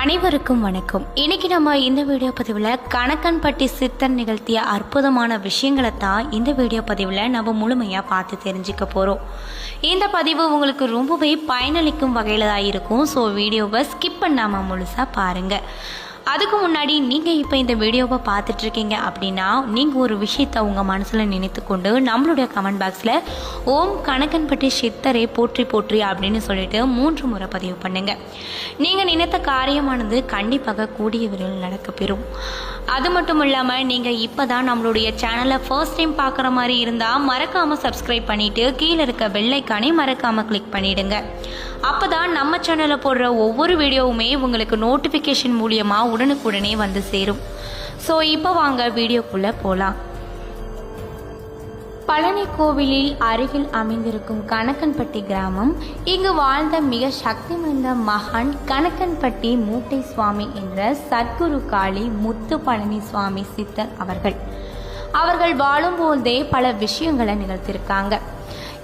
அனைவருக்கும் வணக்கம். இன்னைக்கு நம்ம இந்த வீடியோ பதிவில் கணக்கன்பட்டி சித்தர் நிகழ்த்திய அற்புதமான விஷயங்களை தான் இந்த வீடியோ பதிவில் நம்ம முழுமையாக பார்த்து தெரிஞ்சுக்க போகிறோம் இந்த பதிவு உங்களுக்கு ரொம்பவே பயனளிக்கும் வகையில் தான் இருக்கும். ஸோ வீடியோவை ஸ்கிப் பண்ணாமல் முழுசாக பாருங்கள் அதுக்கு முன்னாடி நீங்கள் இப்போ இந்த வீடியோவை பார்த்துட்டு இருக்கீங்க அப்படின்னா நீங்கள் ஒரு விஷயத்தை உங்கள் மனசில் நினைத்து கொண்டு நம்மளுடைய கமெண்ட் பாக்ஸில் ஓம் கணக்கன்பட்டி சித்தரே போற்றி போற்றி அப்படின்னு சொல்லிட்டு மூன்று முறை பதிவு பண்ணுங்கள் நீங்கள் நினைத்த காரியமானது கண்டிப்பாக கூடிய விரைவில் நடக்கப்பெறும் அது மட்டும் இல்லாமல் நீங்கள் இப்போ தான் நம்மளுடைய சேனலை ஃபர்ஸ்ட் டைம் பார்க்குற மாதிரி இருந்தால் மறக்காமல் சப்ஸ்கிரைப் பண்ணிவிட்டு கீழே இருக்க வெள்ளைக்கானே மறக்காமல் கிளிக் பண்ணிவிடுங்க அப்போ தான் நம்ம சேனலில் போடுற ஒவ்வொரு வீடியோவுமே உங்களுக்கு நோட்டிஃபிகேஷன் மூலியமாக உடனுக்குடனே வந்து சேரும். ஸோ இப்போ வாங்க வீடியோக்குள்ளே போகலாம் பழனி கோவிலில் அருகில் அமைந்திருக்கும் கணக்கன்பட்டி கிராமம் இங்கு வாழ்ந்த மிக சக்தி வாய்ந்த மகான் கணக்கன்பட்டி மூட்டை சுவாமி என்ற சத்குரு காளி முத்து பழனி சுவாமி சித்தர் அவர்கள். அவர்கள் வாழும்போதே பல விஷயங்களை நிகழ்த்தியிருக்காங்க.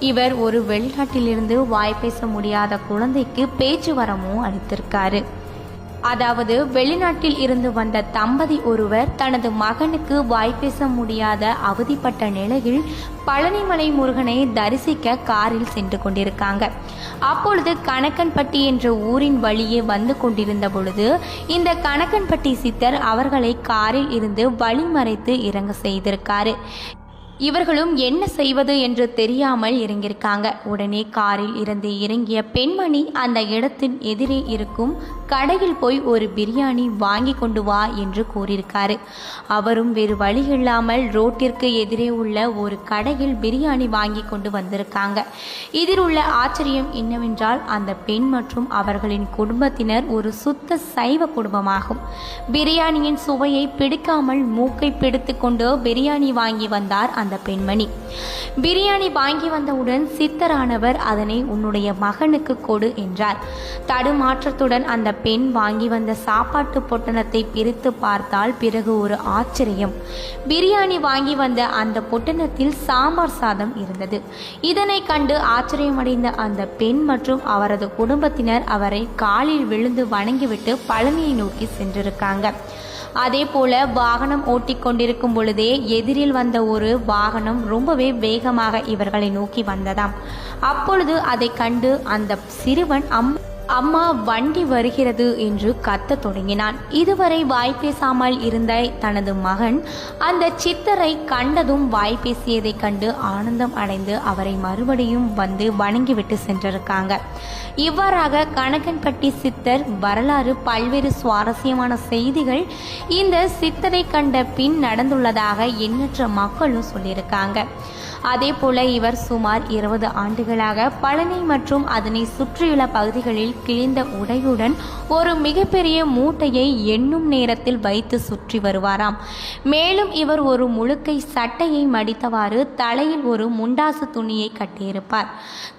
இவர் ஒரு வெளிநாட்டிலிருந்து வாய் பேச முடியாத குழந்தைக்கு பேச்சு வரமும் அளித்திருக்காரு. அதாவது வெளிநாட்டில் இருந்து வந்த தம்பதி ஒருவர் தனது மகனுக்கு வாய்ப்பேச முடியாத அவதிப்பட்ட நிலையில் பழனிமலை முருகனை தரிசிக்க காரில் சென்று கொண்டிருக்காங்க. அப்பொழுது கணக்கன்பட்டி என்ற ஊரின் வழியே வந்து கொண்டிருந்த பொழுது இந்த கணக்கன்பட்டி சித்தர் அவர்களை காரில் இருந்து வழிமறைத்து இறங்க செய்திருக்காரு. இவர்களும் என்ன செய்வது என்று தெரியாமல் இறங்கியிருக்காங்க உடனே காரில் இருந்து இறங்கிய பெண்மணி அந்த இடத்தின் எதிரே இருக்கும் கடையில் போய் ஒரு பிரியாணி வாங்கி கொண்டு வா என்று கூறியிருக்காரு. அவரும் வேறு வழி இல்லாமல் ரோட்டிற்கு எதிரே உள்ள ஒரு கடையில் பிரியாணி வாங்கி கொண்டு வந்திருக்காங்க. இதில் உள்ள ஆச்சரியம் என்னவென்றால் அந்த பெண் மற்றும் அவர்களின் குடும்பத்தினர் ஒரு சுத்த சைவ குடும்பமாகும். பிரியாணியின் சுவையை பிடிக்காமல் மூக்கை பிடித்து கொண்டு பிரியாணி வாங்கி வந்தார் அந்த பெண்மணி. பிரியாணி வாங்கி வந்தவுடன் சித்தரானவர் அதனை உன்னுடைய மகனுக்கு கொடு என்றார். தடுமாற்றத்துடன் அந்த பெண் வாங்கி வந்த சாப்பாட்டு பொட்டணத்தை பிரித்து பார்த்தால் பிறகு ஒரு ஆச்சரியம். பிரியாணி வாங்கி வந்த அந்த பொட்டணத்தில் சாம்பார் சாதம் இருந்தது. இதனை கண்டு ஆச்சரியமடைந்த அந்த பெண் மற்றும் அவரது குடும்பத்தினர் அவரை காலில் விழுந்து வணங்கிவிட்டு பழனியை நோக்கி சென்றிருக்காங்க. அதே போல வாகனம் ஓட்டி கொண்டிருக்கும் பொழுதே எதிரில் வந்த ஒரு வாகனம் ரொம்பவே வேகமாக இவர்களை நோக்கி வந்ததாம். அப்பொழுது அதை கண்டு அந்த சிறுவன் அம் அம்மா வண்டி வருகிறது என்று கத்தத் தொடங்கினான். இதுவரை வாய் பேசாமல் இருந்த தனது மகன் அந்த சித்தரை கண்டதும் வாய் பேசியதைக் கண்டு ஆனந்தம் அடைந்து அவரை மறுபடியும் வந்து வணங்கிவிட்டு சென்றிருக்காங்க. இவ்வாறாக கணக்கன்பட்டி சித்தர் வரலாறு பல்வேறு சுவாரஸ்யமான செய்திகள் இந்த சித்தரை கண்ட பின் நடந்துள்ளதாக எண்ணற்ற மக்களும் சொல்லியிருக்காங்க. அதே போல இவர் சுமார் இருபது ஆண்டுகளாக பழனி மற்றும் அதனை சுற்றியுள்ள பகுதிகளில் கிழிந்த உடையுடன் ஒரு மிகப்பெரிய மூட்டையை எண்ணும் நேரத்தில் வைத்து சுற்றி வருவாராம். மேலும் இவர் ஒரு முழுக்கை சட்டையை மடித்தவாறு தலையில் ஒரு முண்டாசு துணியை கட்டியிருப்பார்.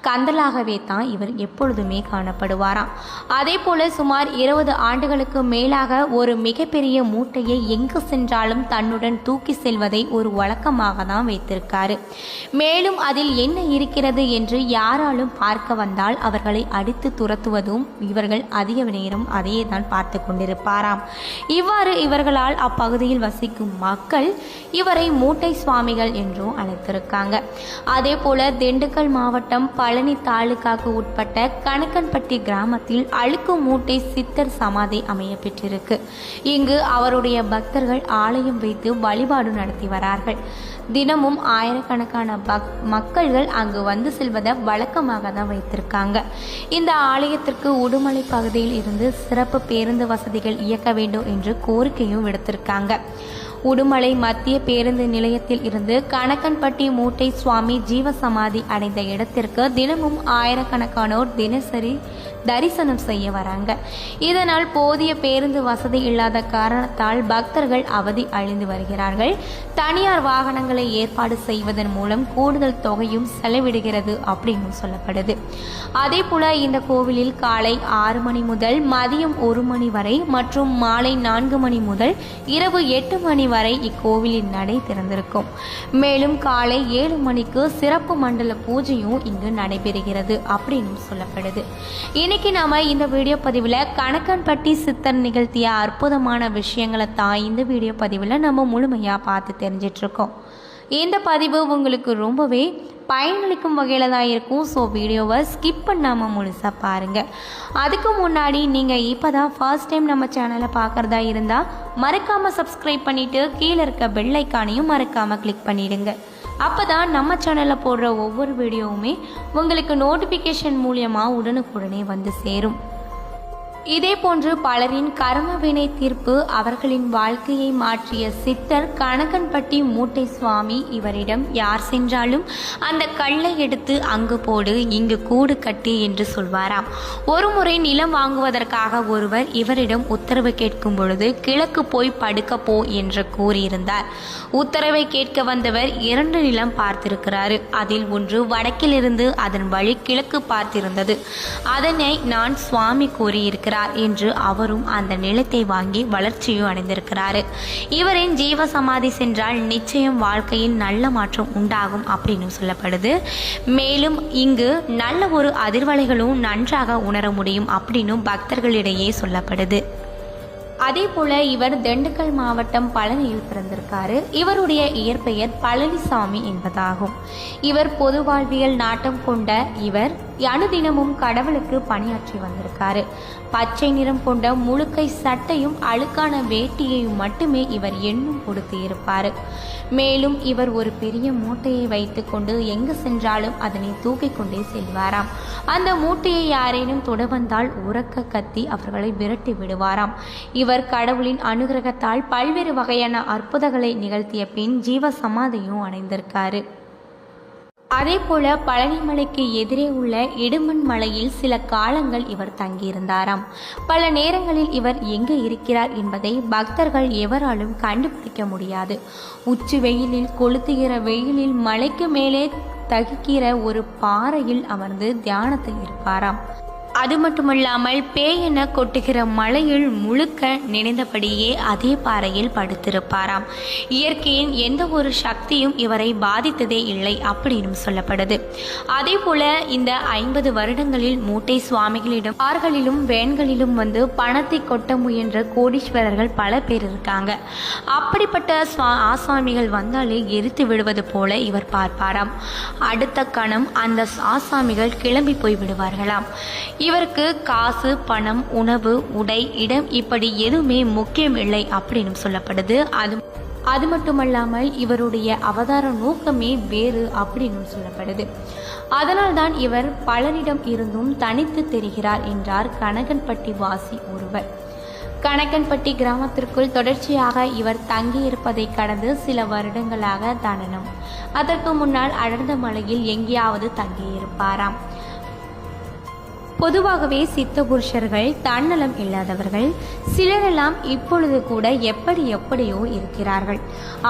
கந்தலாகவே தான் இவர் எப்பொழுதுமே காணப்படுவாராம். அதே போல சுமார் இருபது ஆண்டுகளுக்கு மேலாக ஒரு மிகப்பெரிய மூட்டையை எங்கு சென்றாலும் தன்னுடன் தூக்கி செல்வதை ஒரு வழக்கமாக தான் வைத்திருக்காரு. மேலும் அதில் என்ன இருக்கிறது என்று யாராலும் பார்க்க வந்தால் அவர்களை அடித்து துரத்துவதும் இவர்கள் அதிக நேரம் அதையே தான் பார்த்து கொண்டிருப்பாராம். இவ்வாறு இவர்களால் அப்பகுதியில் வசிக்கும் மக்கள் இவரை மூட்டை சுவாமிகள் என்றும் அழைத்திருக்காங்க. அதே போல திண்டுக்கல் மாவட்டம் பழனி தாலுகாக்கு உட்பட்ட கணக்கன்பட்டி கிராமத்தில் அழுக்கு மூட்டை சித்தர் சமாதி அமைய பெற்றிருக்கு. இங்கு அவருடைய பக்தர்கள் ஆலயம் வைத்து வழிபாடு நடத்தி வரார்கள். தினமும் ஆயிரக்கணக்கான பக் மக்கள்கள் அங்கு வந்து செல்வதை வழக்கமாக தான் வைத்திருக்காங்க. இந்த ஆலயத்திற்கு உடுமலை பகுதியில் இருந்து சிறப்பு பேருந்து வசதிகள் இயக்க வேண்டும் என்று கோரிக்கையும் விடுத்திருக்காங்க. உடுமலை மத்திய பேருந்து நிலையத்தில் இருந்து கணக்கன்பட்டி மூட்டை சுவாமி ஜீவசமாதி அடைந்த இடத்திற்கு தினமும் ஆயிரக்கணக்கானோர் தினசரி தரிசனம் செய்ய வராங்க. இதனால் போதிய பேருந்து வசதி இல்லாத காரணத்தால் பக்தர்கள் அவதி அழிந்து வருகிறார்கள். தனியார் வாகனங்களை ஏற்பாடு செய்வதன் மூலம் கூடுதல் தொகையும் செலவிடுகிறது அப்படின்னு சொல்லப்படுது. அதே போல இந்த கோவிலில் காலை ஆறு மணி முதல் மதியம் ஒரு மணி வரை மற்றும் மாலை நான்கு மணி முதல் இரவு எட்டு மணி வரை இக்கோவிலின் நடை திறந்திருக்கும். மேலும் காலை ஏழு மணிக்கு சிறப்பு மண்டல பூஜையும் இங்கு நடைபெறுகிறது அப்படின்னு சொல்லப்படுது. இன்னைக்கு நாம இந்த வீடியோ பதிவில் கணக்கன்பட்டி சித்தர் நிகழ்த்திய அற்புதமான விஷயங்களை தான் இந்த வீடியோ பதிவில் நம்ம முழுமையாக பார்த்து தெரிஞ்சிட்ருக்கோம். இந்த பதிவு உங்களுக்கு ரொம்பவே பயனளிக்கும் வகையில் தான் இருக்கும். ஸோ வீடியோவை ஸ்கிப் பண்ணாமல் முழுசாக பாருங்கள் அதுக்கு முன்னாடி நீங்கள் இப்போ தான் ஃபர்ஸ்ட் டைம் நம்ம சேனலை பார்க்குறதா இருந்தால் மறக்காமல் சப்ஸ்கிரைப் பண்ணிவிட்டு கீழே இருக்க பெல்லைக்கானையும் மறக்காமல் கிளிக் பண்ணிவிடுங்க அப்போ தான் நம்ம சேனலில் போடுற ஒவ்வொரு வீடியோவுமே உங்களுக்கு நோட்டிஃபிகேஷன் மூலியமாக உடனுக்குடனே வந்து சேரும். இதே போன்று பலரின் கர்ம வினை தீர்ப்பு அவர்களின் வாழ்க்கையை மாற்றிய சித்தர் கணக்கன்பட்டி மூட்டை சுவாமி இவரிடம் யார் சென்றாலும் அந்த கல்லை எடுத்து அங்கு போடு இங்கு கூடு கட்டி என்று சொல்வாராம். ஒருமுறை நிலம் வாங்குவதற்காக ஒருவர் இவரிடம் உத்தரவு கேட்கும் பொழுது கிழக்கு போய் படுக்க போ என்று கூறியிருந்தார். உத்தரவை கேட்க வந்தவர் இரண்டு நிலம் பார்த்திருக்கிறாரு. அதில் ஒன்று வடக்கிலிருந்து அதன் வழி கிழக்கு பார்த்திருந்தது. அதனை நான் சுவாமி கூறியிருக்கிறார். என்று அவரும் அந்த நிலத்தை வாங்கி வளர்ச்சியும் அடைந்திருக்கிறார். இவரின் ஜீவ சமாதி சென்றால் நிச்சயம் வாழ்க்கையில் நல்ல மாற்றம் உண்டாகும் அப்படின்னு சொல்லப்படுது. மேலும் இங்கு நல்ல ஒரு அதிர்வலைகளும் நன்றாக உணர முடியும் அப்படின்னும் பக்தர்களிடையே சொல்லப்படுது. அதே போல இவர் திண்டுக்கல் மாவட்டம் பழனியில் பிறந்திருக்காரு. இவருடைய இயற்பெயர் பழனிசாமி என்பதாகும். இவர் பொது வாழ்வியல் நாட்டம் கொண்ட இவர் அனுதினமும் கடவுளுக்கு பணியாற்றி வந்திருக்காரு. பச்சை நிறம் கொண்ட முழுக்கை சட்டையும் அழுக்கான வேட்டியையும் மட்டுமே இவர் எண்ணும் கொடுத்து இருப்பார். மேலும் இவர் ஒரு பெரிய மூட்டையை வைத்துக்கொண்டு எங்கு சென்றாலும் அதனை தூக்கிக் கொண்டே செல்வாராம். அந்த மூட்டையை யாரேனும் தொட வந்தால் உறக்க கத்தி அவர்களை விரட்டி விடுவாராம். இவர் கடவுளின் அனுகிரகத்தால் பல்வேறு வகையான அற்புதங்களை நிகழ்த்திய பின் ஜீவ சமாதியும் அடைந்திருக்காரு. அதே போல பழனிமலைக்கு எதிரே உள்ள இடுமன் மலையில் சில காலங்கள் இவர் தங்கியிருந்தாராம். பல நேரங்களில் இவர் எங்கு இருக்கிறார் என்பதை பக்தர்கள் எவராலும் கண்டுபிடிக்க முடியாது. உச்சி வெயிலில் கொளுத்துகிற வெயிலில் மலைக்கு மேலே தகிக்கிற ஒரு பாறையில் அமர்ந்து தியானத்தில் இருப்பாராம். அது மட்டுமல்லாமல் பேயென கொட்டுகிற மலையில் முழுக்க நினைந்தபடியே அதே பாறையில் படுத்திருப்பாராம். இயற்கையின் எந்த ஒரு சக்தியும் இவரை பாதித்ததே இல்லை அப்படின்னு சொல்லப்படுது. அதே போல இந்த ஐம்பது வருடங்களில் மூட்டை சுவாமிகளிடம் கார்களிலும் வேன்களிலும் வந்து பணத்தை கொட்ட முயன்ற கோடீஸ்வரர்கள் பல பேர் இருக்காங்க. அப்படிப்பட்ட சுவா ஆசாமிகள் வந்தாலே எரித்து விடுவது போல இவர் பார்ப்பாராம். அடுத்த கணம் அந்த ஆசாமிகள் கிளம்பி போய் விடுவார்களாம். இவருக்கு காசு பணம் உணவு உடை இடம் இப்படி எதுவுமே முக்கியம் இல்லை அப்படின்னு சொல்லப்படுது. அது அது மட்டுமல்லாமல் இவருடைய அவதார நோக்கமே வேறு அப்படின்னு சொல்லப்படுது. அதனால்தான் இவர் பலரிடம் இருந்தும் தனித்து தெரிகிறார் என்றார் கனகன்பட்டி வாசி ஒருவர். கணக்கன்பட்டி கிராமத்திற்குள் தொடர்ச்சியாக இவர் தங்கியிருப்பதை கடந்து சில வருடங்களாக தனனம். அதற்கு முன்னால் அடர்ந்த மலையில் எங்கேயாவது தங்கியிருப்பாராம். பொதுவாகவே சித்த புருஷர்கள் தன்னலம் இல்லாதவர்கள் சிலரெல்லாம் இப்பொழுது கூட எப்படி எப்படியோ இருக்கிறார்கள்.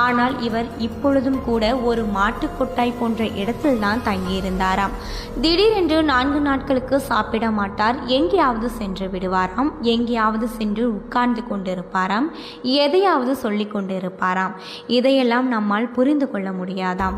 ஆனால் இவர் இப்பொழுதும் கூட ஒரு மாட்டுக்கொட்டாய் போன்ற இடத்தில்தான் தங்கியிருந்தாராம். திடீரென்று நான்கு நாட்களுக்கு சாப்பிட மாட்டார். எங்கேயாவது சென்று விடுவாராம். எங்கேயாவது சென்று உட்கார்ந்து கொண்டிருப்பாராம். எதையாவது சொல்லி கொண்டிருப்பாராம். இதையெல்லாம் நம்மால் புரிந்து கொள்ள முடியாதாம்.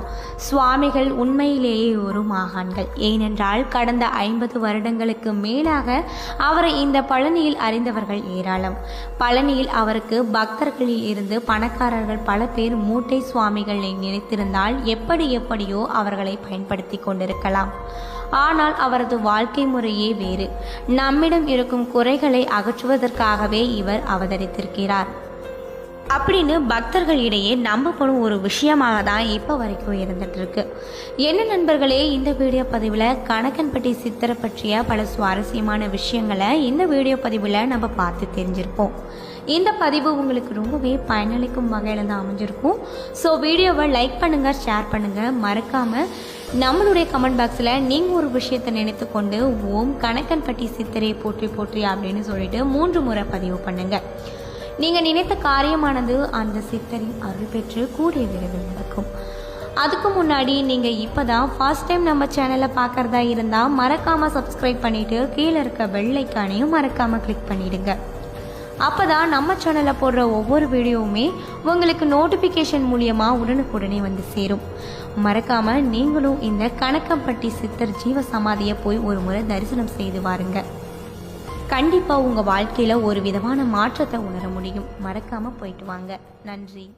சுவாமிகள் உண்மையிலேயே ஒரு மாகாண்கள் ஏனென்றால் கடந்த ஐம்பது வருடங்களுக்கு வருடங்களுக்கு மேலாக அவரை இந்த பழனியில் அறிந்தவர்கள் ஏராளம். பழனியில் அவருக்கு பக்தர்களில் இருந்து பணக்காரர்கள் பல பேர் மூட்டை சுவாமிகளை நினைத்திருந்தால் எப்படி எப்படியோ அவர்களை பயன்படுத்தி கொண்டிருக்கலாம். ஆனால் அவரது வாழ்க்கை முறையே வேறு. நம்மிடம் இருக்கும் குறைகளை அகற்றுவதற்காகவே இவர் அவதரித்திருக்கிறார். அப்படின்னு பக்தர்களிடையே நம்பப்படும் ஒரு விஷயமாக தான் இப்போ வரைக்கும் இருந்துட்டு இருக்கு என்ன நண்பர்களே இந்த வீடியோ பதிவில் கணக்கன்பட்டி சித்தரை பற்றிய பல சுவாரஸ்யமான விஷயங்களை இந்த வீடியோ பதிவில் நம்ம பார்த்து தெரிஞ்சிருப்போம். இந்த பதிவு உங்களுக்கு ரொம்பவே பயனளிக்கும் வகையில் தான் அமைஞ்சிருக்கும். ஸோ வீடியோவை லைக் பண்ணுங்கள் ஷேர் பண்ணுங்கள் மறக்காமல் நம்மளுடைய கமெண்ட் பாக்ஸில் நீங்கள் ஒரு விஷயத்தை நினைத்து கொண்டு ஓம் கணக்கன்பட்டி சித்தரை போற்றி போற்றி அப்படின்னு சொல்லிட்டு மூன்று முறை பதிவு பண்ணுங்கள் நீங்கள் நினைத்த காரியமானது அந்த சித்தரின் அருள் பெற்று கூடிய விரைவில் நடக்கும். அதுக்கு முன்னாடி நீங்கள் இப்போ தான் ஃபர்ஸ்ட் டைம் நம்ம சேனலை பார்க்குறதா இருந்தால் மறக்காமல் சப்ஸ்கிரைப் பண்ணிவிட்டு கீழே இருக்க வெள்ளைக்கானையும் மறக்காமல் கிளிக் பண்ணிவிடுங்க அப்போ தான் நம்ம சேனலில் போடுற ஒவ்வொரு வீடியோவுமே உங்களுக்கு நோட்டிஃபிகேஷன் மூலியமாக உடனுக்குடனே வந்து சேரும். மறக்காமல் நீங்களும் இந்த கணக்கம்பட்டி சித்தர் ஜீவ சமாதியை போய் ஒரு முறை தரிசனம் செய்து வாருங்கள் கண்டிப்பாக உங்கள் வாழ்க்கையில் ஒரு விதமான மாற்றத்தை உணர முடியும். மறக்காமல் போயிட்டு வாங்க. நன்றி.